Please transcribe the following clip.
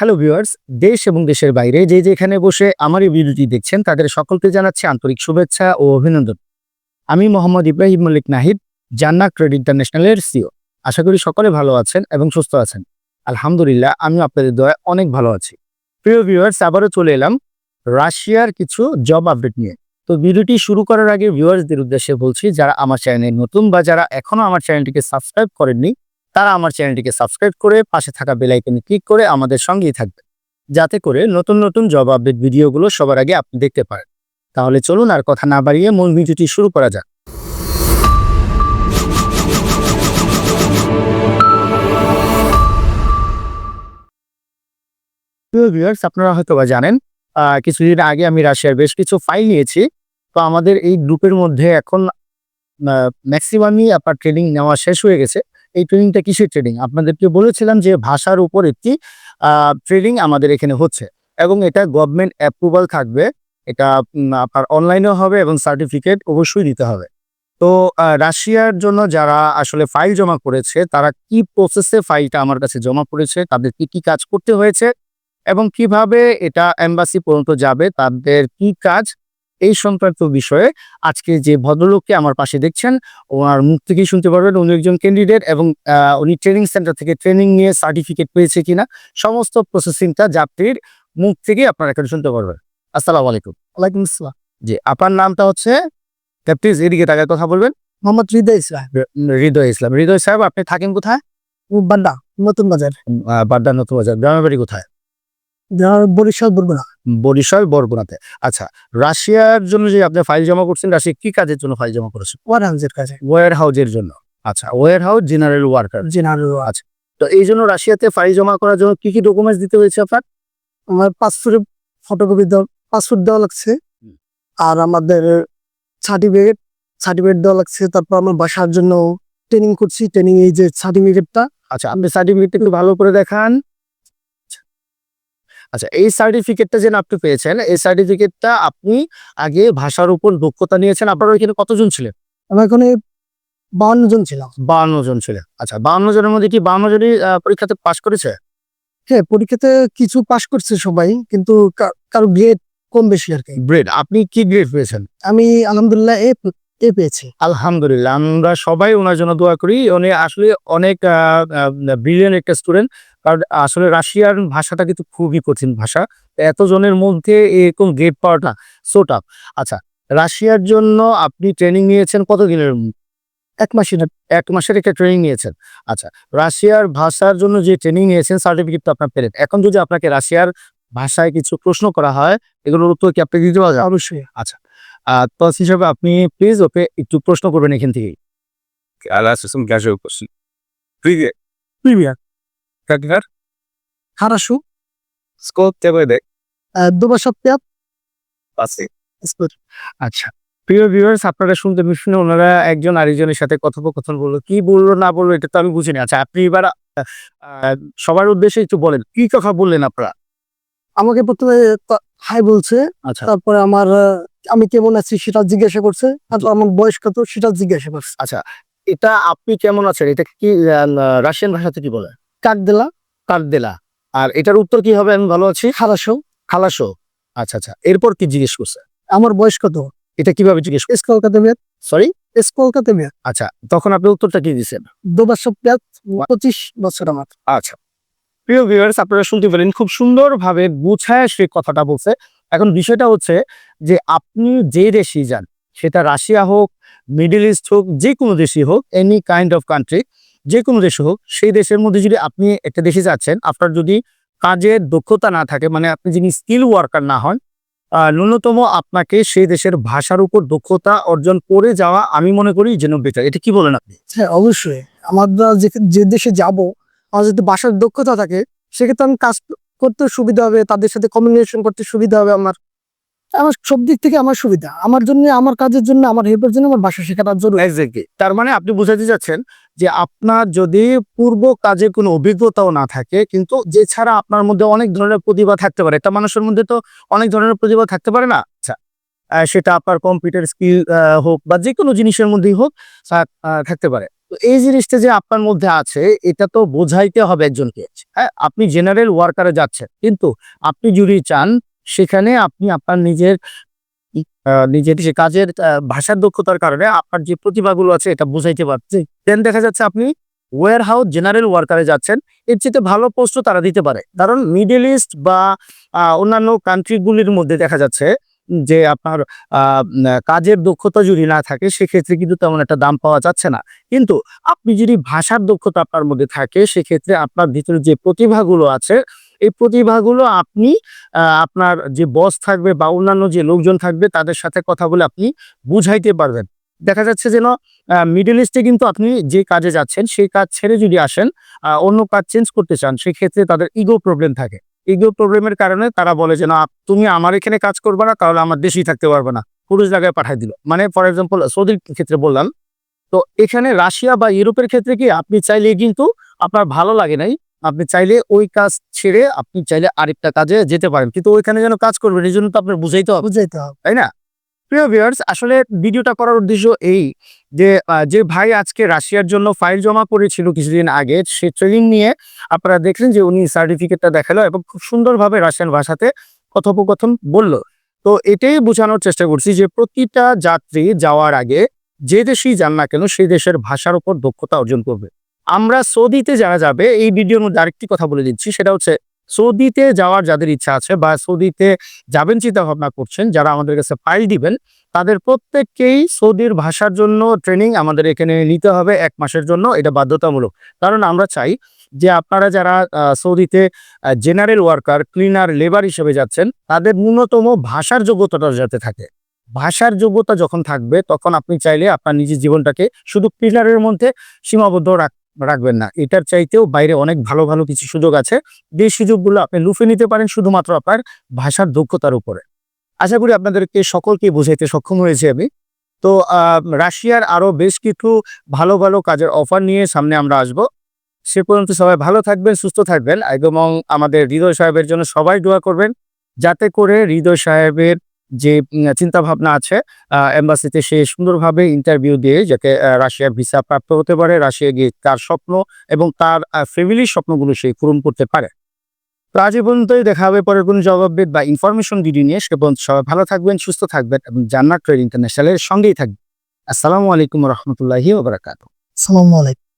Hello viewers দেশ এবং দেশের বাইরে যে যেখানে বসে আমার এই ভিডিওটি দেখছেন, তাদের সকলকে জানাচ্ছি আন্তরিক শুভেচ্ছা ও অভিনন্দন। আমি মোহাম্মদ ইব্রাহিম মল্লিক নাহিদ জান্না ক্রেডিট ইন্টারন্যাশনালের সিও আশা করি সকলে ভালো আছেন এবং সুস্থ আছেন। আলহামদুলিল্লাহ, আমি আপনাদের দয়া অনেক ভালো আছি। প্রিয় ভিউয়ার্স আবারও চলে এলাম রাশিয়ার কিছু জব আপডেট নিয়ে। তো ভিডিওটি শুরু করার আগে ভিউয়ার্সদের উদ্দেশ্যে বলছি, যারা আমার চ্যানেলে নতুন বা যারা এখনও আমার চ্যানেলটিকে সাবস্ক্রাইব করেননি তারা আমার চ্যানেলটিকে সাবস্ক্রাইব করে পাশে থাকা বেল আইকনে ক্লিক করে আমাদের সঙ্গেই থাকবে। যাতে করে নতুন নতুন জব আপডেট ভিডিওগুলো সবার আগে আপনি দেখতে পারেন। তাহলে চলুন আর কথা না বাড়িয়ে মূল ভিডিওটি শুরু করা যাক। ভিউয়ার্স আপনারা হয়তো বা জানেন কিছুদিন আগে আমি রাশিয়ার বেশ কিছু ফাইল নিয়েছি। তো আমাদের এই গ্রুপের মধ্যে এখন ম্যাক্সিমামই আপনার ট্রেনিং নেওয়া শেষ হয়ে গেছে। এই ট্রেনিংটা কিসের ট্রেনিং আপনাদেরকে বলেছিলাম যে ভাষার উপর একটি ট্রেনিং আমাদের এখানে হচ্ছে এবং এটা গভর্নমেন্ট অ্যাপ্রুভাল থাকবে। এটা আপনার অনলাইনেও হবে এবং সার্টিফিকেট অবশ্যই দিতে হবে। তো রাশিয়ার জন্য যারা আসলে ফাইল জমা করেছে, তারা কি প্রসেসে ফাইলটা আমার কাছে জমা করেছে তাদের কি কি কাজ করতে হয়েছে এবং কীভাবে এটা এম্বাসি পর্যন্ত যাবে, তাদের কি কাজ এই সংক্রান্ত বিষয়ে আজকে যে ভদ্রলোককে আমার পাশে দেখছেন ওনার মুখ থেকেই শুনতে পারবেন। উনি একজন ক্যান্ডিডেট এবং উনি ট্রেনিং সেন্টার থেকে ট্রেনিং নিয়ে সার্টিফিকেট পেয়েছে কিনা সমস্ত প্রসেসিংটা যাত্রীর মুখ থেকে আপনারা এখানে শুনতে পারবেন। আসসালামু আলাইকুম। ওয়ালাইকুম আসসালাম। জি আপনার নামটা হচ্ছে? প্লিজ এদিকে তাকে কথা বলবেন। মোহাম্মদ হৃদয় ইসলাম। হৃদয় ইসলাম। হৃদয় সাহেব আপনি থাকেন কোথায়? বান্ডা নতুন বাজার। বাড্ডা নতুন বাজার। গ্রামের বাড়ি কোথায়? বরিশাল বরগুনা। বরিশাল বরগুনাতে। আচ্ছা রাশিয়ার জন্য যে আপনি ফাইল জমা করছেন রাশিয়া কি কাজের জন্য ফাইল জমা করেছেন ওয়ার হাউসের কাছে ওয়ার হাউজের জন্য। আচ্ছা warehouse general worker. General আচ্ছা তো এই জন্য রাশিয়াতে ফাইল জমা করার জন্য কি কি ডকুমেন্টস দিতে হয়েছে আপনার? আমার পাসপোর্টের ফটোকপি দেওয়া পাসপোর্ট দেওয়া লাগছে। আর আমাদের সার্টিফিকেট সার্টিফিকেট দেওয়া লাগছে। তারপর আমার বাসার জন্য ট্রেনিং করছি ট্রেনিং এই যে সার্টিফিকেটটা আচ্ছা আপনি সার্টিফিকেট একটু ভালো করে দেখান। আচ্ছা এই সার্টিফিকেটটা যেন আপনি পেয়েছেন এই সার্টিফিকেটটা আপনি আগে ভাষার উপর দক্ষতা নিয়েছেন। আপনার ওইখানে কতজন ছিলেন? আমার এখানে বাউন্ন জন ছিলাম। বাহান্ন জন ছিলেন। আচ্ছা বাহান্ন জনের মধ্যে কি বাহান্ন জনই পরীক্ষাতে পাশ করেছে? হ্যাঁ পরীক্ষাতে কিছু পাশ করছে সবাই কিন্তু কারও গ্রেড কম বেশি আর কি। গ্রেড আপনি কি গ্রেড পেয়েছেন? আমি আলহামদুলিল্লাহ এ এ পেয়েছি। আলহামদুলিল্লাহ আমরা সবাই ওনার জন্য দোয়া করি। উনি আসলে অনেক ব্রিলিয়ান একটা স্টুডেন্ট কারণ আসলে রাশিয়ার ভাষাটা কিন্তু খুবই কঠিন ভাষা। এত জনের মধ্যে এরকম গ্রেড পাওয়াটা সো টাফ আচ্ছা রাশিয়ার জন্য আপনি ট্রেনিং নিয়েছেন কত দিনের এক মাসের। এক মাসের একটা ট্রেনিং নিয়েছেন। আচ্ছা রাশিয়ার ভাষার জন্য যে ট্রেনিং নিয়েছেন সার্টিফিকেট তো আপনার পেলেন। এখন যদি আপনাকে রাশিয়ার ভাষায় কিছু প্রশ্ন করা হয় এগুলোর উত্তর কি আপনি দিতে পারবেন অবশ্যই। আহ, তো হিসাবে আপনি প্লিজ ওকে একটু প্রশ্ন করবেন এখান থেকেই Alla som kanske uppåt. Привет. Premier Как här? হারাসু Skål till dig. দুবার সপ্তাহ Passé. আচ্ছা প্রিয় ভিউয়ার্স আপনারা শুনতে শুনে ওনারা একজন আরেকজনের সাথে কথোপকথন বললো কি বললো না বললো এটা তো আমি বুঝিনি আচ্ছা আপনি এবার আহ, আহ, সবার উদ্দেশ্যে একটু বলেন কি কথা বললেন আপনারা আমাকে প্রথমে হাই বলছে আচ্ছা তারপরে আমার আহ, আমি কেমন আছি সেটা জিজ্ঞাসা করছে তারপর আমার বয়স কত সেটা জিজ্ঞাসা করছে। আচ্ছা এটা আপনি কেমন আছেন? এটা কি রাশিয়ান ভাষাতে কি বলে? কাক দিলা কার্দেলা আর এটার উত্তর কি হবে? আমি ভালো আছি? হারাসো খালাসো। আচ্ছা আচ্ছা এরপর কি জিজ্ঞেস করছে? আমার বয়স কত? এটা কীভাবে জিজ্ঞেস এস কলকাতা মেয়ে সরি এস কলকাতা মেয়ে আচ্ছা তখন আপনি উত্তরটা কি দিচ্ছেন? দুবার সপ্তাহ পঁচিশ বছর আমার। আচ্ছা প্রিয় ভিউয়ার্স আপনারা শুনতে পেলেন খুব সুন্দরভাবে গুছায় সে কথাটা বলছে। এখন বিষয়টা হচ্ছে যে আপনি যে দেশেই যান, সেটা রাশিয়া হোক, মিডল ইস্ট হোক যে কোনো দেশই হোক এনি কাইন্ড অফ কান্ট্রি যে কোনো দেশে হোক, সেই দেশের মধ্যে যদি আপনি একটা দেশে যাচ্ছেন, আপনার যদি কাজের দক্ষতা না থাকে মানে আপনি যিনি স্কিল ওয়ার্কার না হন ন্যূনতম আপনাকে সেই দেশের ভাষার উপর দক্ষতা অর্জন করে যাওয়া আমি মনে করি যেন বেটার এটা কি বলেন আপনি? হ্যাঁ অবশ্যই। আমরা যে দেশে যাব আমার যদি ভাষার দক্ষতা থাকে, সেক্ষেত্রে আমি কাজ করতে সুবিধা হবে, তাদের সাথে কমিউনিকেশন করতে সুবিধা হবে আমার। আমার সব দিক থেকে আমার সুবিধা। আমার জন্য, আমার কাজের জন্য, আমার হেল্পের জন্য আমার ভাষা শেখাটা জরুরি। এক্স্যাক্টলি তার মানে আপনি বুঝাতে চাচ্ছেন যে আপনার যদি পূর্ব কাজে কোনো অভিজ্ঞতাও না থাকে, কিন্তু যে ছাড়া আপনার মধ্যে অনেক ধরনের প্রতিভা থাকতে পারে, একটা মানুষের মধ্যে তো অনেক ধরনের প্রতিভা থাকতে পারে না? আচ্ছা সেটা আপনার কম্পিউটার স্কিল হোক বা যে কোনো জিনিসের মধ্যেই হোক থাকতে পারে। তো এই জিনিসটা যে আপনার মধ্যে আছে, এটা তো বোঝাইতে হবে একজনকে। হ্যাঁ আপনি জেনারেল ওয়ার্কারে যাচ্ছেন, কিন্তু আপনি যদি চান, সেখানে আপনি আপনার নিজের নিজের যে কাজের ভাষার দক্ষতার কারণে আপনার যে প্রতিভাগুলো আছে, এটা বোঝাইতে পারছে। দেন দেখা যাচ্ছে আপনি ওয়ার হাউস জেনারেল ওয়ার্কারে যাচ্ছেন, এর চেয়ে ভালো পোস্টও তারা দিতে পারে। কারণ মিডল ইস্ট বা অন্যান্য কান্ট্রিগুলির মধ্যে দেখা যাচ্ছে যে আপনার কাজের দক্ষতা যদি না থাকে, সেক্ষেত্রে কিন্তু তেমন একটা দাম পাওয়া যাচ্ছে না। কিন্তু আপনি যদি ভাষার দক্ষতা আপনার মধ্যে থাকে, সেক্ষেত্রে আপনার ভিতরে যে প্রতিভাগুলো আছে, এই প্রতিভাগুলো আপনি আপনার যে বস থাকবে বা অন্যান্য যে লোকজন থাকবে, তাদের সাথে কথা বলে আপনি বুঝাইতে পারবেন। দেখা যাচ্ছে যেন মিডল ইস্টে কিন্তু আপনি যে কাজে যাচ্ছেন, সেই কাজ ছেড়ে যদি আসেন অন্য কাজ চেঞ্জ করতে চান, সেক্ষেত্রে তাদের ইগো প্রবলেম থাকে। ইগো প্রবলেমের কারণে তারা বলে যে না তুমি আমার এখানে কাজ করবে না তাহলে আমার দেশেই থাকতে পারবে না। পুরুষ জায়গায় পাঠাই দিল। মানে ফর এক্সাম্পল সৌদির ক্ষেত্রে বললাম তো এখানে রাশিয়া বা ইউরোপের ক্ষেত্রে কি আপনি চাইলে কিন্তু আপনার ভালো লাগে নাই আপনি চাইলে ওই কাজ ছেড়ে আপনি চাইলে আরেকটা কাজে যেতে পারেন। কিন্তু ওইখানে যেন কাজ করবেন এই জন্য তো আপনার বুঝাইতে হবে। বুঝাইতে হবে। তাই না? প্রিয় ভিউয়ার্স আসলে ভিডিওটা করার উদ্দেশ্য এই যে যে ভাই আজকে রাশিয়ার জন্য ফাইল জমা করেছিল কিছুদিন আগে, সে ট্রেনিং নিয়ে আপনারা দেখলেন যে উনি সার্টিফিকেটটা দেখাল এবং খুব সুন্দরভাবে রাশিয়ান ভাষাতে কথোপকথন বলল। তো এটাই বোঝানোর চেষ্টা করছি যে প্রতিটা যাত্রী যাওয়ার আগে যে দেশেই যান না কেন সেই দেশের ভাষার উপর দক্ষতা অর্জন করবে। আমরা সৌদিতে যারা যাবে, এই ভিডিওর মধ্যে আরেকটি কথা বলে দিচ্ছি, সেটা হচ্ছে সৌদিতে যাওয়ার যাদের ইচ্ছা আছে বা সৌদিতে যাবেন চিন্তা ভাবনা করছেন, যারা আমাদের কাছে ফাইল দিবেন, তাদের প্রত্যেককেই সৌদির ভাষার জন্য ট্রেনিং আমাদের এখানে নিতে হবে এক মাসের জন্য। এটা বাধ্যতামূলক। কারণ আমরা চাই যে আপনারা যারা সৌদিতে জেনারেল ওয়ার্কার ক্লিনার লেবার হিসেবে যাচ্ছেন, তাদের ন্যূনতম ভাষার যোগ্যতাটা যাতে থাকে। ভাষার যোগ্যতা যখন থাকবে, তখন আপনি চাইলে আপনার নিজের জীবনটাকে শুধু ক্লিনারের মধ্যে সীমাবদ্ধ রাখ রাখবেন না। এটার চাইতেও বাইরে অনেক ভালো ভালো কিছু সুযোগ আছে। যে সুযোগগুলো আপনি লুফে নিতে পারেন শুধুমাত্র আপনার ভাষার দক্ষতার উপরে। আশা করি আপনাদেরকে সকলকে বোঝাইতে সক্ষম হয়েছে আমি। তো রাশিয়ার আরও বেশ কিছু ভালো ভালো কাজের অফার নিয়ে সামনে আমরা আসব। সে পর্যন্ত সবাই ভালো থাকবেন, সুস্থ থাকবেন। এবং আমাদের হৃদয় সাহেবের জন্য সবাই দোয়া করবেন। যাতে করে হৃদয় সাহেবের যে চিন্তা ভাবনা আছে এম্বাসিতে সে সুন্দরভাবে ইন্টারভিউ দিয়ে যাতে রাশিয়ার ভিসা প্রাপ্ত হতে পারে, রাশিয়া গিয়ে তার স্বপ্ন এবং তার ফ্যামিলির স্বপ্নগুলো সে পূরণ করতে পারে। তো আজ পর্যন্তই, দেখা হবে পরের কোনো জবাব বা ইনফরমেশন ভিডিও নিয়ে। সে পর্যন্ত সবাই ভালো থাকবেন, সুস্থ থাকবেন এবং জান্নাত ট্রেড ইন্টারন্যাশনালের সঙ্গেই থাকবেন। আসসালামু আলাইকুম রহমতুল্লাহি ওবরাকাত সালামু আলাইকুম।